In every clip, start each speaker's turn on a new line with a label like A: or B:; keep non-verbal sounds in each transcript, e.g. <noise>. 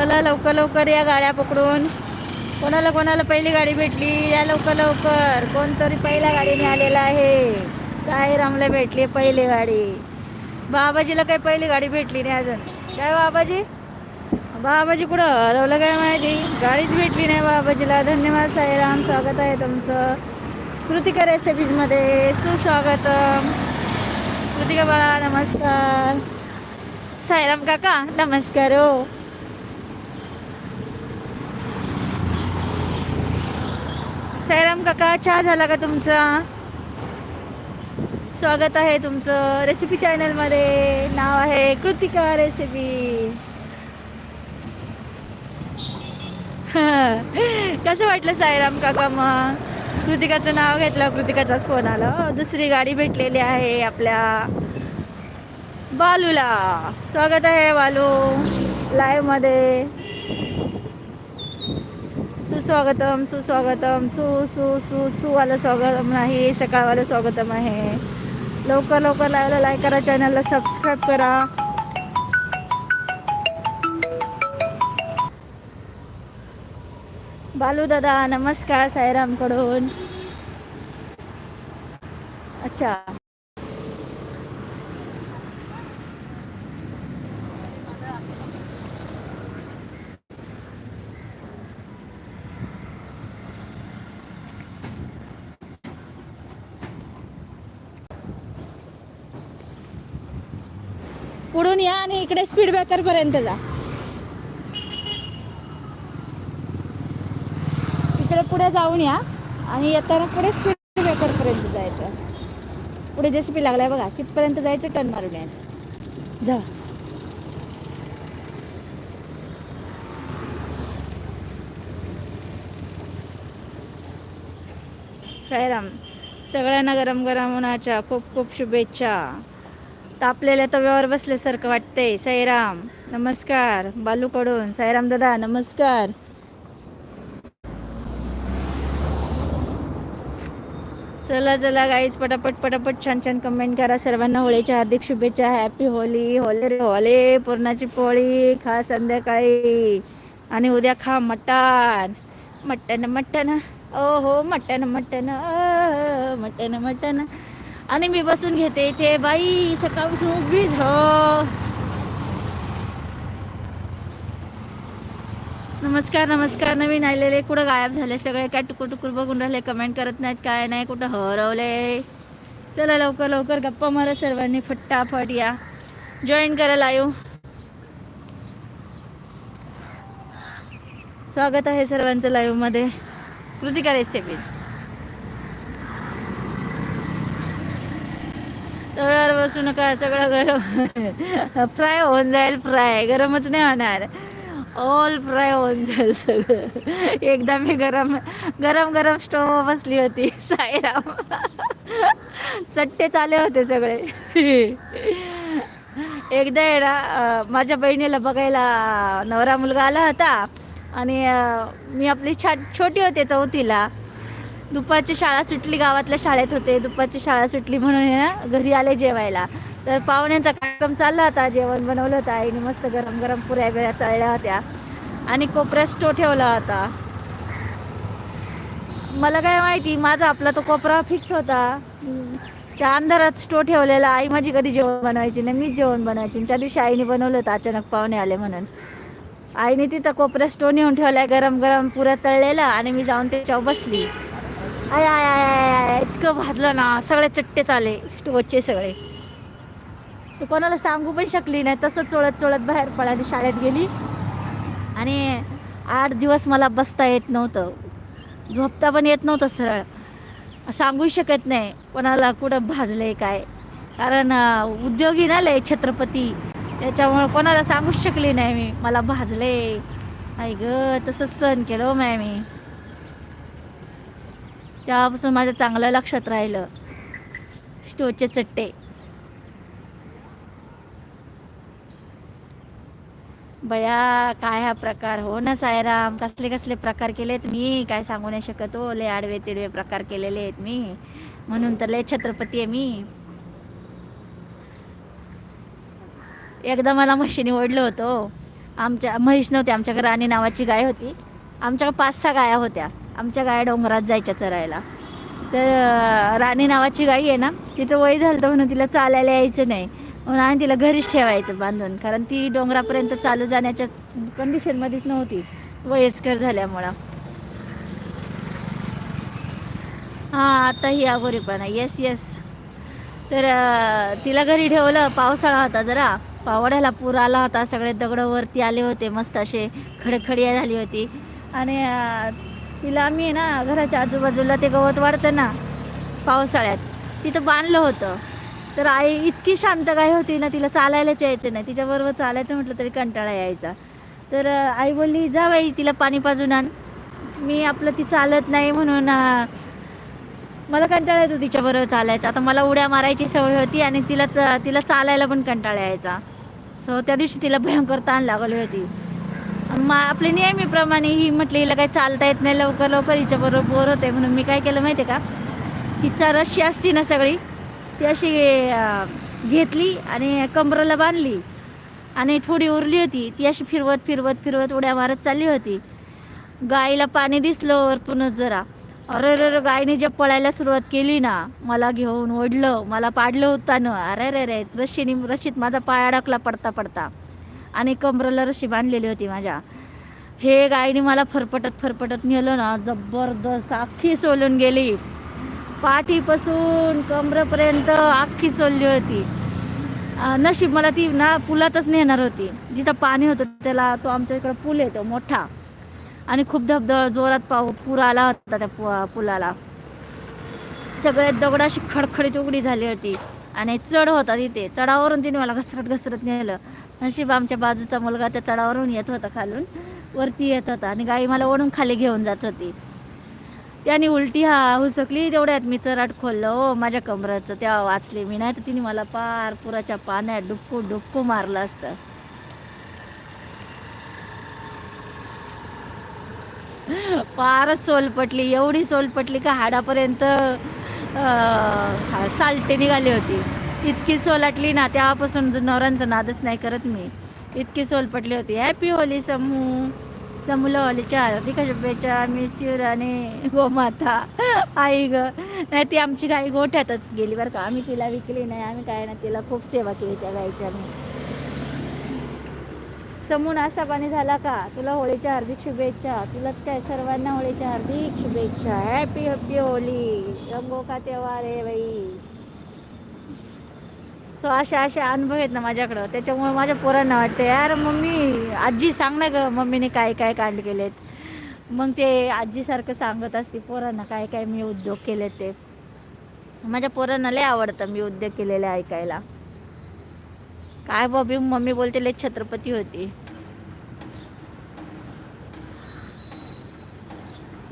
A: चला लवकर लवकर या गाड्या पकडून. कोणाला कोणाला पहिली गाडी भेटली या लवकर लवकर. कोणतरी पहिल्या गाडीने आलेला आहे. साईरामला भेटली पहिली गाडी. बाबाजीला काही पहिली गाडी भेटली नाही अजून. काय बाबाजी? बाबाजी कुठं? हरवलं काय माहिती? गाडीच भेटली नाही बाबाजीला. धन्यवाद साईराम स्वागत आहे तुमचं. कृतिका रेसिपीजमध्ये सुस्वागतम. कृतिका बाळा नमस्कार. साईराम काका नमस्कार हो. साईराम काका चहा झाला का तुमचा? स्वागत आहे तुमचं रेसिपी चॅनलमध्ये नाव आहे कृतिका रेसिपी <laughs> कसं वाटलं साईराम काका मग? कृतिकाचं नाव घेतलं कृतिकाचाच फोन आला. दुसरी गाडी भेटलेली आहे आपल्या बालूला. स्वागत आहे बालू. लाईव्हमध्ये सुस्वागतम सुस्वागतम सु सु सु सुवालं स्वागतम नाही सकाळवालं स्वागतम आहे. लवकर लवकर लाईव्हला लाईक करा चॅनलला सबस्क्राईब करा. बालू दादा नमस्कार साईरामकडून. अच्छा. पुढून या आणि इकडे स्पीड ब्रेकर पर्यंत जा. इकडे पुढे जाऊन या आणि येताना पुढे स्पीड ब्रेकर पर्यंत जायचं. पुढे जे जेसीपी लागलाय बघा तिथपर्यंत जायचं टर्न मारून यायचं. जा. सायराम सगळ्यांना गरम गरम उन्हाच्या खूप खूप शुभेच्छा. तापलेल्या तव्यावर बसल्यासारखं वाटतंय. साईराम नमस्कार. बालूकडून. साईराम दादा नमस्कार. चला चला गाईज पटापट पटापट छान छान कमेंट करा. सर्वांना होळीच्या हार्दिक शुभेच्छा. हॅपी होली होले रे होले. पूर्णाची पोळी खा संध्याकाळी. आणि उद्या खा मटण. मटण मटण. ओ हो मटण. मटण मटण मटण. आणि मी बसून घेते इथे बाई सकाळपासून उभीच हो नमस्कार नमस्कार नवीन आलेले कुठं गायब झाले सगळे? काय टुकू टुकूर बघून राहिले कमेंट करत नाहीत काय नाही कुठं हरवले? चला लवकर लवकर गप्पा मारा सर्वांनी फटाफट या. जॉईन करा लाईव्ह स्वागत आहे सर्वांचं लाईव्हमध्ये कृतिका रेसिपी. तव्यावर बसू नका सगळं गरम? फ्राय होऊन जाईल फ्राय. गरमच नाही होणार. ऑल फ्राय होऊन जाईल सगळं. एकदा मी गरम गरम गरम स्टोव बसली होती साईराम. चट्टे चाले होते सगळे. एकदा आहे माझ्या बहिणीला बघायला नवरा मुलगा आला होता. आणि मी आपली छा छोटी होते चौथीला. दुपारची शाळा सुटली गावातल्या शाळेत होते. दुपारची शाळा सुटली म्हणून ना घरी आले जेवायला. तर पाहुण्यांचा कार्यक्रम चालला होता. जेवण बनवलं होतं. आईने मस्त गरम गरम पुऱ्या बिऱ्या तळल्या होत्या. आणि कोपऱ्यात स्टो ठेवला होता. मला काय माहिती माझा आपला तो कोपरा फिक्स होता. त्या अंधारात स्टो ठेवलेला. आई माझी कधी जेवण बनवायची नाही. मीच जेवण बनवायची त्या दिवशी आईने बनवलं होतं. अचानक पाहुणे आले म्हणून. आईने तिथं कोपऱ्यात स्टो नेऊन ठेवला गरम गरम पुऱ्या तळलेला आणि मी जाऊन त्याच्यावर बसली. आय आय आय आय आय इतकं भाजलं ना सगळे चट्टेच आले स्टोवचे सगळे. तू कोणाला सांगू पण शकली नाही तसं चोळत चोळत बाहेर पळाली शाळेत गेली. आणि आठ दिवस मला बसता येत नव्हतं. झोपता पण येत नव्हतं सरळ. सांगू शकत नाही कोणाला कुठं भाजले काय. कारण उद्योगी ना लय छत्रपती. त्याच्यामुळं कोणाला सांगूच शकली नाही मी मला भाजले आई ग तसंच सहन केलं हो माय मी. तेव्हापासून माझं चांगलं लक्षात राहिलं. स्टोचे चट्टे. बया काय हा प्रकार? हो ना सायराम. कसले कसले प्रकार केलेत मी? काय सांगू नाही शकत हो. लय आडवे तिडवे प्रकार केलेले आहेत मी. म्हणून तर लय छत्रपती आहे मी. एकदा मला म्हशीने ओढलं होतं हो. आमच्या म्हैस नव्हती आमच्याकडे राणी नावाची गाय होती. आमच्याकडे पाच सहा गाया होत्या. आमच्या गाया डोंगरात जायच्या चरायला. तर राणी नावाची गाई आहे ना तिचं वय झालं तर म्हणून तिला चालायला यायचं नाही. म्हणून आम्ही तिला घरीच ठेवायचं बांधून. कारण ती डोंगरापर्यंत चालू जाण्याच्या कंडिशनमध्येच नव्हती. वयस्कर झाल्यामुळं. हां आता ही अगोरीपणा येस येस तर तिला घरी ठेवलं. पावसाळा होता जरा. पावड्याला पूर आला होता. सगळे दगडं वरती आले होते. मस्त असे खडखडिया झाली होती. आणि तिला आम्ही ना घराच्या आजूबाजूला ते गवत वाढतं ना पावसाळ्यात तिथं बांधलं होतं. तर आई इतकी शांत गाय होती ना तिला चालायलाच यायचं नाही. तिच्याबरोबर चालायचं म्हटलं तरी कंटाळा यायचा. तर आई बोलली जा बाई तिला पाणी पाजून आण. मी आपलं ती चालत नाही म्हणून मला कंटाळा येतो तिच्याबरोबर चालायचा. आता मला उड्या मारायची सवय होती आणि तिला च- तिला चालायला पण कंटाळा यायचा. सो त्या दिवशी तिला भयंकर ताण लागली होती. मग आपली नेहमीप्रमाणे ही म्हटली हिला काही चालता येत नाही लवकर लवकर हिच्याबरोबर बोर होते म्हणून मी काय केलं माहिती आहे का? तिचा रशी असती ना सगळी ती अशी घेतली आणि कमरेला बांधली आणि थोडी उरली होती. ती अशी फिरवत फिरवत फिरवत उड्या मारत चालली होती. गाईला पाणी दिसलं वरतूनच जरा. अरे रे रे गायने जे पळायला सुरुवात केली ना मला घेऊन ओढलं मला पाडलं होतं ना अरे रे रे रशीने रशीत माझा पाय अडकला पडता पडता. आणि कमरेला रशी बांधलेली होती माझ्या. हे गायने मला फरफटत फरफटत नेलं ना जबरदस्त अख्खी सोलून गेली. पाठीपासून कमरेपर्यंत अख्खी सोलली होती. नशीब मला ती ना पुलातच नेणार होती. जिथं पाणी होतं त्याला तो आमच्या इकडं पूल येतो मोठा. आणि खूप धबधब जोरात पाऊ पूर आला होता त्या पु- पुलाला. सगळ्यात दगड अशी खडखडीत उघडी झाली होती. आणि चढ होता तिथे. चढावरून तिने मला घसरत घसरत नेलं. नशीब आमच्या बाजूचा मुलगा त्या चढावरून येत होता खालून. वरती येत होता आणि गाई मला ओढून खाली घेऊन जात होती. त्याने उलटी हा हुसकली तेवढ्यात मी चराट खोललं हो माझ्या कमराचं तेव्हा वाचले मी. नाही तर तिने मला पार पुराच्या पाण्यात डुक्कू डुक्कू मारलं असतं. फारच सोल पटली एवढी सोल पटली का हाडापर्यंत हा, सालटे निघाली होती. इतकी सोलाटली ना तेव्हापासून नवरांचा नादच नाही करत मी. इतकी सोल पटली होती. हॅपी होली समू. समूला होलीच्या हार्दिक शुभेच्छा मिस यू राणे गोमाता. आई ग. नाही ती आमची गाई गोठ्यातच गेली बरं का. आम्ही तिला विकली नाही आम्ही काय ना तिला खूप सेवा केली त्या गाईची आम्ही. समून असा पाणी झाला का? तुला होळीच्या हार्दिक शुभेच्छा. तुलाच काय सर्वांना होळीच्या हार्दिक शुभेच्छा. हॅपी हॅपी होली रंगो का तेव्हा रे बाई सो असे असे अनुभव आहेत ना माझ्याकडं. त्याच्यामुळे माझ्या पोरांना वाटते यार मम्मी आजी सांग ना ग मम्मीने काय काय कांड केलेत. मग ते आजीसारखं सांगत असते पोरांना काय काय मी उद्योग केलेत ते. माझ्या पोरांना लय आवडतं मी उद्योग केलेले ऐकायला. काय बॉबी मम्मी बोलते लय छत्रपती होती.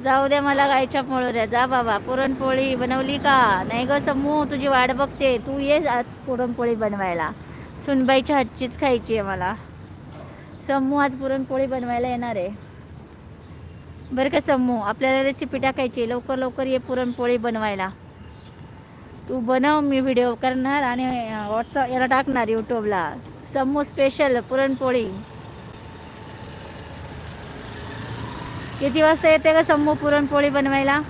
A: जाऊ द्या मला गायच्या पळू द्या. जा बाबा पुरणपोळी बनवली का? नाही ग समू तुझी वाट बघते. तू ये आज पुरणपोळी बनवायला. सुनबाईच्या हातचीच खायची आहे मला. समू आज पुरणपोळी बनवायला येणार आहे. बरं का समू आपल्याला रेसिपी टाकायची आहे. लवकर लवकर ये पुरणपोळी बनवायला. तू बनव मी व्हिडिओ करणार आणि व्हॉट्सअप याला टाकणार यूट्यूबला समू स्पेशल पुरणपोळी. किती वाजता येते का समू पुरणपोळी बनवायला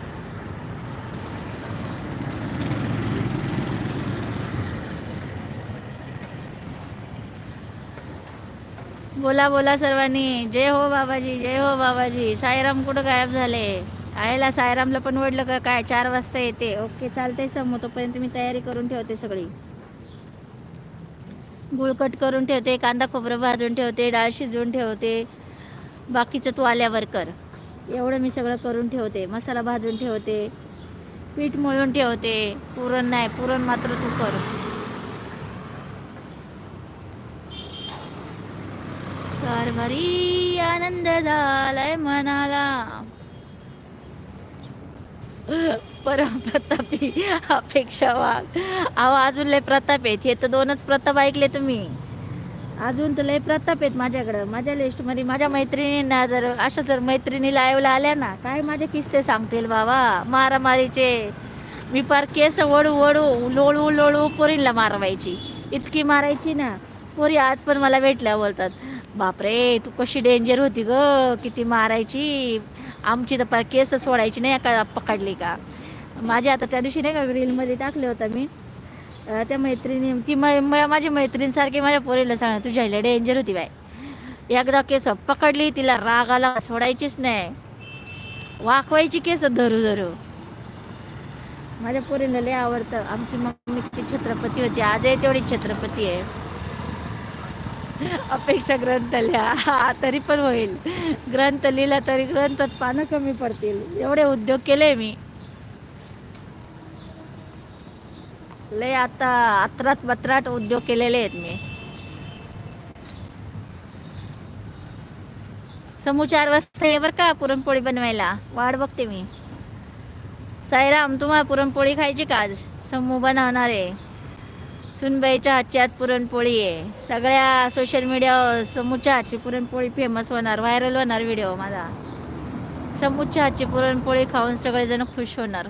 A: बोला बोला सर्वांनी जय हो बाबाजी जय हो बाबाजी साईराम कुठं गायब झाले आहेला सायरामला पण वडलं का काय चार वाजता येते ओके चालते समू तोपर्यंत मी तयारी करून ठेवते सगळी गुळकट करून ठेवते कांदा खोबरं भाजून ठेवते डाळ शिजवून ठेवते बाकीचं तू आल्यावर कर एवढं मी सगळं करून ठेवते. मसाला भाजून ठेवते. पीठ मळून ठेवते. पुरण नाही पुरण मात्र तू कर. कारभारी आनंद झालाय मनाला. परम प्रतापी अपेक्षा वाघ. अहो अजून लय प्रताप आहेत. हे तर दोनच प्रताप ऐकले तुम्ही. अजून तर लय प्रताप आहेत माझ्याकडं. माझ्या लिस्टमध्ये माझ्या मैत्रिणींना जर अशा जर मैत्रिणी लाईव्हला आल्या ना काय माझे किस्से सांगतील बाबा? मारामारीचे. मी पार केस वळू वळू लोळू लोळू पोरींला मारवायची. इतकी मारायची ना पोरी आज पण मला भेटल्या बोलतात. बापरे तू कशी डेंजर होती ग? किती मारायची? आमची तर पार केस सोडायची नाही का पकडली का? माझ्या आता त्या दिवशी नाही का रीलमध्ये टाकले होता मी. त्या मैत्रिणी ती म माझी मैत्रीणसारखी माझ्या पोरीला सांगा तुझ्या आईला डेंजर होती बाय एकदा केस पकडली तिला राग आला सोडायचीच नाही. वाकवायची केस धरू धरू. माझ्या पोरीला लय आवडतं. आमची मम्मी किती छत्रपती होती. आजही तेवढी छत्रपती आहे. अपेक्षा ग्रंथ लिहा. हा, तरी पण होईल. ग्रंथ लिहिला तरी ग्रंथात पानं कमी पडतील. एवढे उद्योग केले मी. लय आता अत्रात बत्राट उद्योग केलेले आहेत मी. समू चार वाजता ये बरं का पुरणपोळी बनवायला. वाट बघते मी. साईराम तुम्हाला पुरणपोळी खायची का आज? समू बनवणार आहे. सुनबाईच्या हातची आज पुरणपोळी आहे. सगळ्या सोशल मीडियावर समूच्या हातची पुरणपोळी फेमस होणार व्हायरल होणार व्हिडिओ माझा. समूच्या हातची पुरणपोळी खाऊन सगळेजण खुश होणार.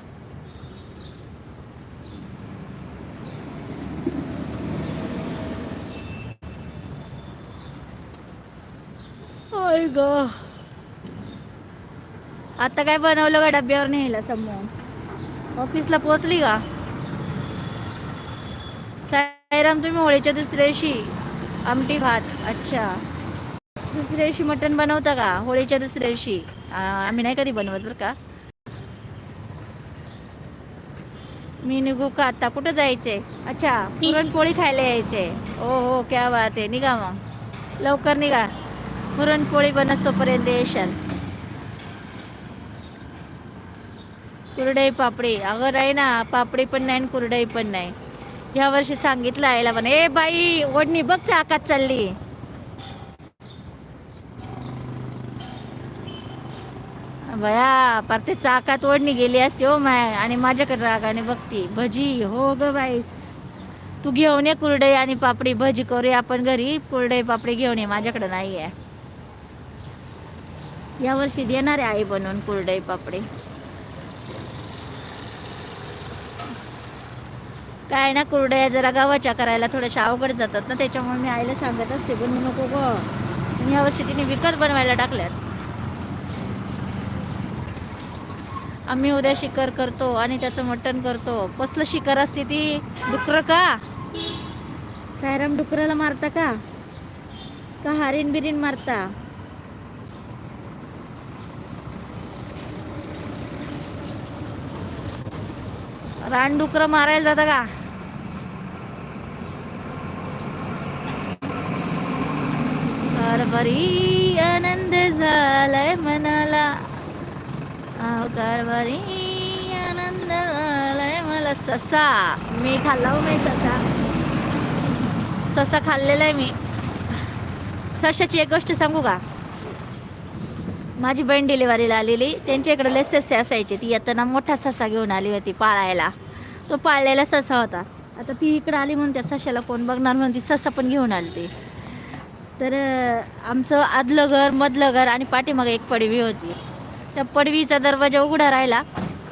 A: ओय ग आता काय बनवलं का डब्यावर न्यायला समोर? ऑफिसला पोहोचली का? साईराम तुम्ही होळीच्या दुसऱ्या दिवशी आमटी भात अच्छा. दुसऱ्या दिवशी मटण बनवता का? होळीच्या दुसऱ्या दिवशी आम्ही नाही कधी बनवत बरं का? मी निघू का आता? कुठं जायचे अच्छा पुरणपोळी खायला यायचे ओ हो क्या बात आहे. निघा मग. लवकर निघा. पुरणपोळी बनसतोपर्यंत येशाल कुरडई पापडी. अगं नाही ना पापडी पण नाही आणि कुरडई पण नाही. ह्या वर्षी सांगितलं आईला पण ए बाई ओढणी बघ चाकात चालली. बया पार ते चाकात ओढणी गेली असते हो माय आणि माझ्याकडे रागाने बघती. भजी हो ग बाई. तू घेऊन ये कुरडई आणि पापडी भजी करूया आपण घरी. कुरडई पापडी घेऊन ये माझ्याकडे नाही आहे या वर्षी देणार आहे आई बनवून कुरडई पापडे. काय ना कुरडया जरा गावाच्या करायला थोड्याशा अवघड जातात ना त्याच्यामुळे मी आईला सांगत असते बनवू नको ग. यावर्षी या वर्षी तिने विकत बनवायला टाकल्यात. आम्ही उद्या शिकर करतो आणि त्याचं मटण करतो. कसलं शिकर असते ती? डुकरं का? सायराम डुकराला मारता का? का हारीन बिरीन मारता? रानडुकर मारायला जाता का? कारभारी आनंद झालाय मनाला. अहो कारभारी आनंद झालाय मला. ससा. मी खाल्ला हो मी ससा. ससा खाल्लेला आहे मी. सशाची एक गोष्ट सांगू का? माझी बहीण डिलिव्हरीला आलेली. त्यांच्या इकडे लय ससे असायचे. ती येताना मोठा ससा घेऊन आली होती पाळायला. तो पाळलेला ससा होता. आता ती इकडं आली म्हणून त्या सशाला कोण बघणार म्हणून ती ससा पण घेऊन आली ती तर आमचं आदलं घर मधलं घर आणि पाठीमागे एक पडवी होती. त्या पडवीचा दरवाजा उघडा राहिला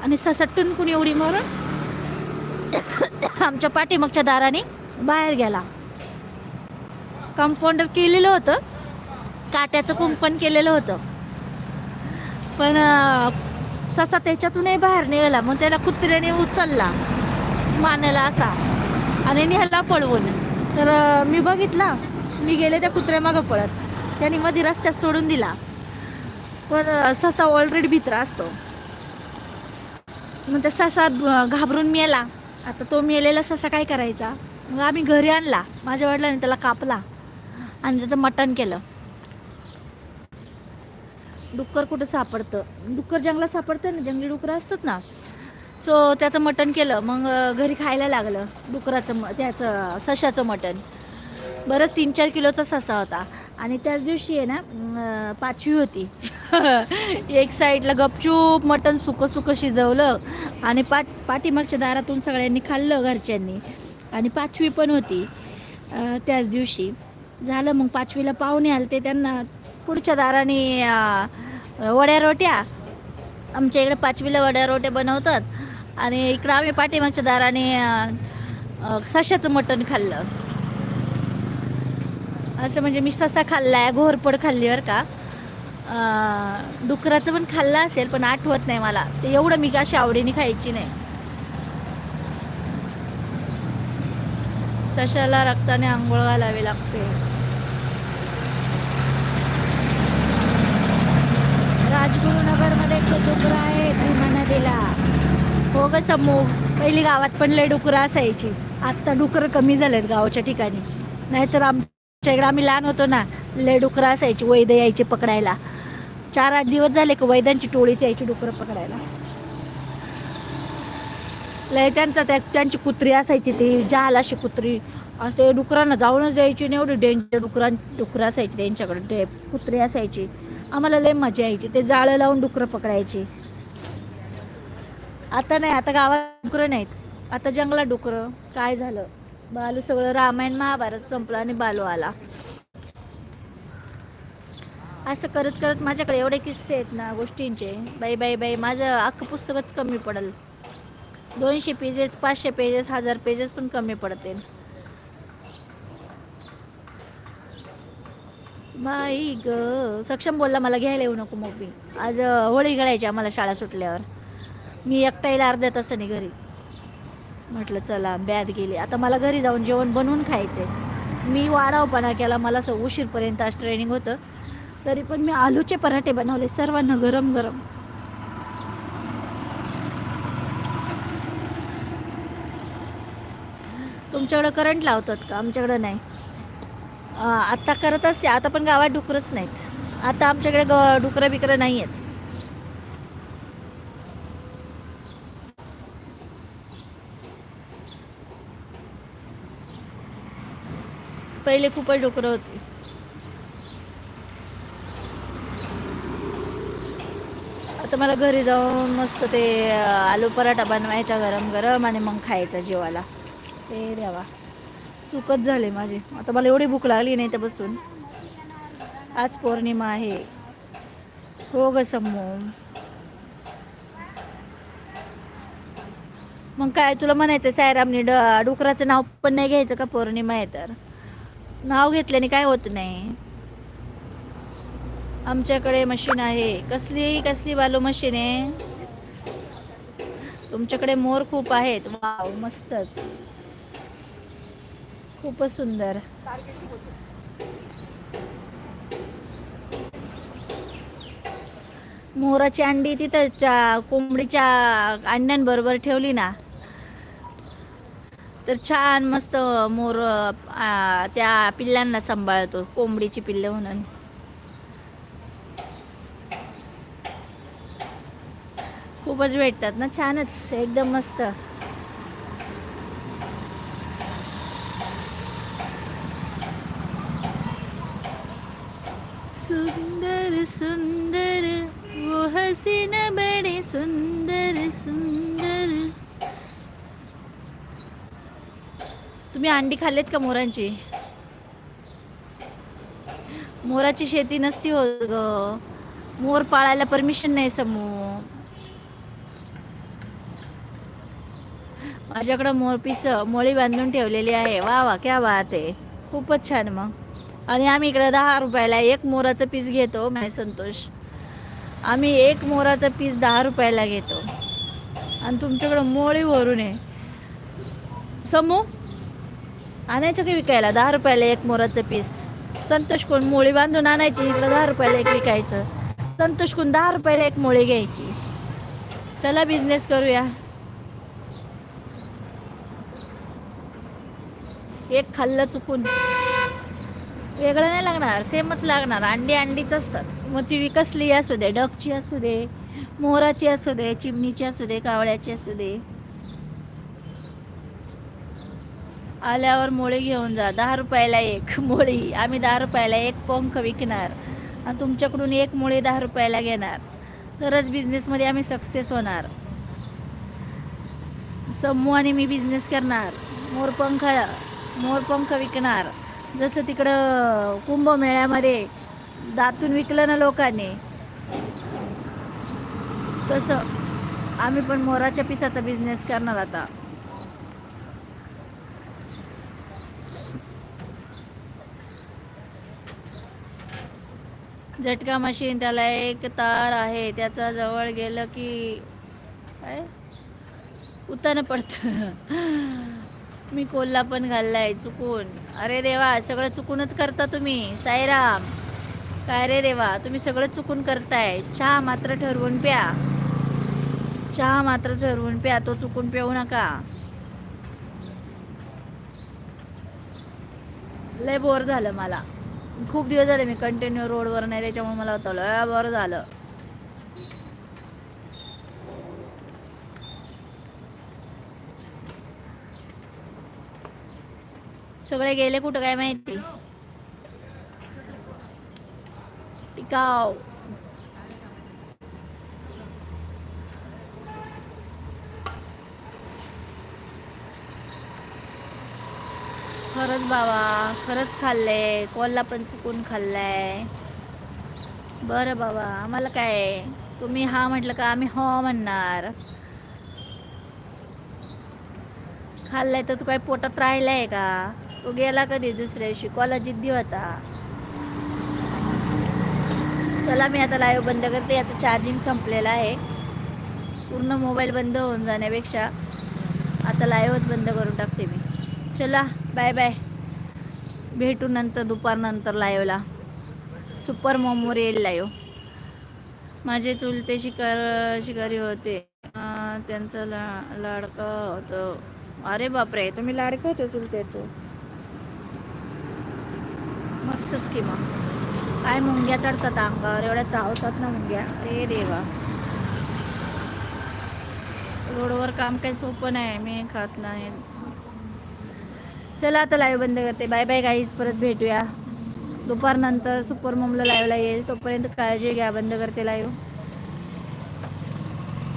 A: आणि ससा टुनकून एवढी मारून आमच्या पाठीमागच्या दाराने बाहेर गेला. कंपाऊंडर केलेलं होतं. काट्याचं कुंपण केलेलं होतं. पण ससा त्याच्यातूनही बाहेर निघाला मग त्याला कुत्र्याने उचलला मानेला असा आणि निघाला पळवून. तर मी बघितला मी गेले त्या कुत्र्यामागं पळत. त्याने मध्ये रस्त्यात सोडून दिला. पण ससा ऑलरेडी भित्रा असतो. मग त्या ससा घाबरून मेला. आता तो मेलेला ससा काय करायचा? मग आम्ही घरी आणला. माझ्या वडिलांनी त्याला कापला. आणि त्याचं मटण केलं. डुक्कर कुठं सापडतं? डुक्कर जंगलात सापडतं ना जंगली डुकरं असतात ना. सो त्याचं मटण केलं. मग घरी खायला लागलं डुकराचं म त्याचं सशाचं मटण. बरंच तीन चार किलोचा ससा होता. आणि त्याच दिवशी आहे ना पाचवी होती. <laughs> एक साईडला गपचूप मटण सुकं सुकं शिजवलं आणि पाठ पाठीमागच्या दारातून सगळ्यांनी खाल्लं घरच्यांनी. आणि पाचवी पण होती त्याच दिवशी. झालं मग पाचवीला पाहुणे आले ते त्यांना. पुढच्या दाराने वड्या रोट्या. आमच्या इकडे पाचवीला वड्या रोट्या बनवतात. आणि इकडं आम्ही पाठीमागच्या दाराने सशाचं मटण खाल्लं. असं म्हणजे मी ससा खाल्लाय घोरपड खाल्ली बरं का. डुकराचं पण खाल्लं असेल पण आठवत नाही मला. ते एवढं मी अशी आवडीने खायची नाही. सशाला रक्ताने आंघोळ घालावी लागते. राजगुरुनगरमध्ये एक डुकर आहे भीमा नदीला हो ग समू पहिली गावात पण लय डुकरं असायची. आत्ता डुकरं कमी झालेत गावाच्या ठिकाणी. नाहीतर आमच्या इकडे आम्ही लहान होतो ना लय डुकरं असायची वैद यायचे पकडायला. चार आठ दिवस झाले का वैद्यांची टोळीच यायची डुकरं पकडायला. लय त्यांचा त्या त्यांची कुत्री असायची ती जाल अशी कुत्री. असं ते डुकरांना जाऊनच द्यायची नाही एवढी डेंजर डुकरां डुकरं असायची त्यांच्याकडे डे कुत्री असायची. आम्हाला लय मजा यायची. ते जाळं लावून डुकरं पकडायची. आता नाही आता गावात डुकरं नाहीत. आता जंगलात डुकरं. काय झालं? बालू सगळं रामायण महाभारत संपलं आणि बालू आला. असं करत करत माझ्याकडे एवढे किस्से आहेत ना गोष्टींचे. बाई बाई बाई माझं अख्खं पुस्तकच कमी पडल. दोनशे पेजेस पाचशे पेजेस हजार पेजेस पण कमी पडतील माई ग सक्षम बोलला मला घ्यायला येऊ नको मग मी आज होळी घडायची आम्हाला शाळा सुटल्यावर. मी एकटाईला अर्ध्या तासाने घरी. म्हटलं चला बॅद गेली. आता मला घरी जाऊन जेवण बनवून खायचे मी वाढावपणा केला. मला असं उशीरपर्यंत आज ट्रेनिंग होतं. तरी पण मी आलूचे पराठे बनवले सर्वांना गरम गरम. तुमच्याकडं करंट लावतात का? आमच्याकडं नाही. आत्ता करत असते. आता पण गावात डुकरंच नाहीत. आता आमच्याकडे ग डुकरं बिकरं नाही आहेत. पहिले खूपच डुकरं होती. आता मला घरी जाऊन मस्त ते आलू पराठा बनवायचा गरम गरम आणि मग खायचा जेवायला. ते द्यावा चुकत झाले माझे. आता मला एवढी भूक लागली नाही तर बसून आज पौर्णिमा आहे. हो ग समू मग काय तुला म्हणायचं सायरामने ड डुकराचं नाव पण नाही घ्यायचं का पौर्णिमा आहे तर? नाव घेतल्याने काय होत नाही. आमच्याकडे मशीन आहे. कसली कसली बालू मशीन आहे. तुमच्याकडे मोर खूप आहेत. वाव मस्तच. खूपच सुंदर. मोराची अंडी तिथं कोंबडीच्या अंड्यांबरोबर ठेवली ना. तर छान मस्त मोर त्या पिल्लांना सांभाळतो कोंबडीची पिल्लं म्हणून. खूपच भेटतात ना छानच एकदम मस्त. सुंदर वो हसीन बड़े सुंदर सुंदर। तुम्ही अंडी खाल्लेत का मोरांची? मोराची शेती नसती होत ग. मोर पाळायला परमिशन नाही समू. माझ्याकडं मोरपीस मोळी बांधून ठेवलेली आहे. वा वा क्या बात आहे. खूपच छान मग. आणि आम्ही इकडं दहा रुपयाला एक मोराचं पीस घेतो माय संतोष. आम्ही एक मोराचं पीस दहा रुपयाला घेतो. आणि तुमच्याकडं मोळी भरून आहे. समू आणायचं की विकायला? दहा रुपयाला एक मोराचं पीस. संतोष कोण मोळी बांधून आणायची इकडं दहा रुपयाला एक विकायचं. संतोष कोण दहा रुपयाला एक मोळी घ्यायची. चला बिझनेस करूया. एक खाल्लं चुकून. वेगळं नाही लागणार सेमच लागणार. अंडी अंडीच असतात. मग ती कसली असू दे डकची असू दे मोराची असू दे चिमणीची असू दे कावळ्याची असू दे. आल्यावर मोळी घेऊन जा. दहा रुपयाला एक मोळी. आम्ही दहा रुपयाला एक पंख विकणार. आणि तुमच्याकडून एक मोळी दहा रुपयाला घेणार. तरच बिझनेसमध्ये आम्ही सक्सेस होणार. समूह आणि मी बिझनेस करणार. मोरपंख मोरपंख विकणार. जसं तिकडं कुंभमेळ्यामध्ये दातून विकलं ना लोकांनी तसं आम्ही पण मोराच्या पिसाचा बिझनेस करणार आता. झटका मशीन त्याला एक तार आहे त्याचा जवळ गेलं की काय? उतानं पडतं. मी कोल्हा पण घाललाय चुकून. अरे देवा सगळं चुकूनच करता तुम्ही. साईराम. काय रे देवा तुम्ही सगळं चुकून करताय. चहा मात्र ठरवून प्या. चहा मात्र ठरवून प्या तो चुकून पिऊ नका. लय बोर झालं मला. खूप दिवस झाले मी कंटिन्यू रोडवर नाही त्याच्यामुळे मला होतं लय बोर झालं. सगळे गेले कुठं काय माहिती? टिकाव. खरंच बाबा खरंच खाल्लंय कोल्हा पण चुकून खाल्लाय. बरं बाबा आम्हाला काय? तुम्ही हा म्हटलं का आम्ही हो म्हणणार. खाल्लाय तर तू काय पोटात राहिलाय का? तो गेला कधी दुसऱ्या दिवशी? कॉला जिद्दी होता. चला मी आता लाईव्ह बंद करते. याचं चार्जिंग संपलेलं आहे. पूर्ण मोबाईल बंद होऊन जाण्यापेक्षा आता लाईव्हच बंद करून टाकते मी. चला बाय बाय भेटू नंतर दुपारनंतर लाईव्हला सुपर मोमोरियल येईल लाईव्ह माझे चुलते शिकार शिकारी होते. त्यांचं ला लाडकं होतं. अरे बापरे तुम्ही लाडकं होते चुलत्याचं. मस्तच की मग. काय मुंग्या चढतात अंगावर एवढ्या चावतात ना मुंग्या. रे देवा. रोडवर काम काही सोपं नाही मी खात नाही. चला आता लाईव्ह बंद करते. बाय बाय गाईज परत भेटूया. दुपारनंतर सुपर मोमला लाईव्हला येईल तोपर्यंत काळजी घ्या. बंद करते लाईव्ह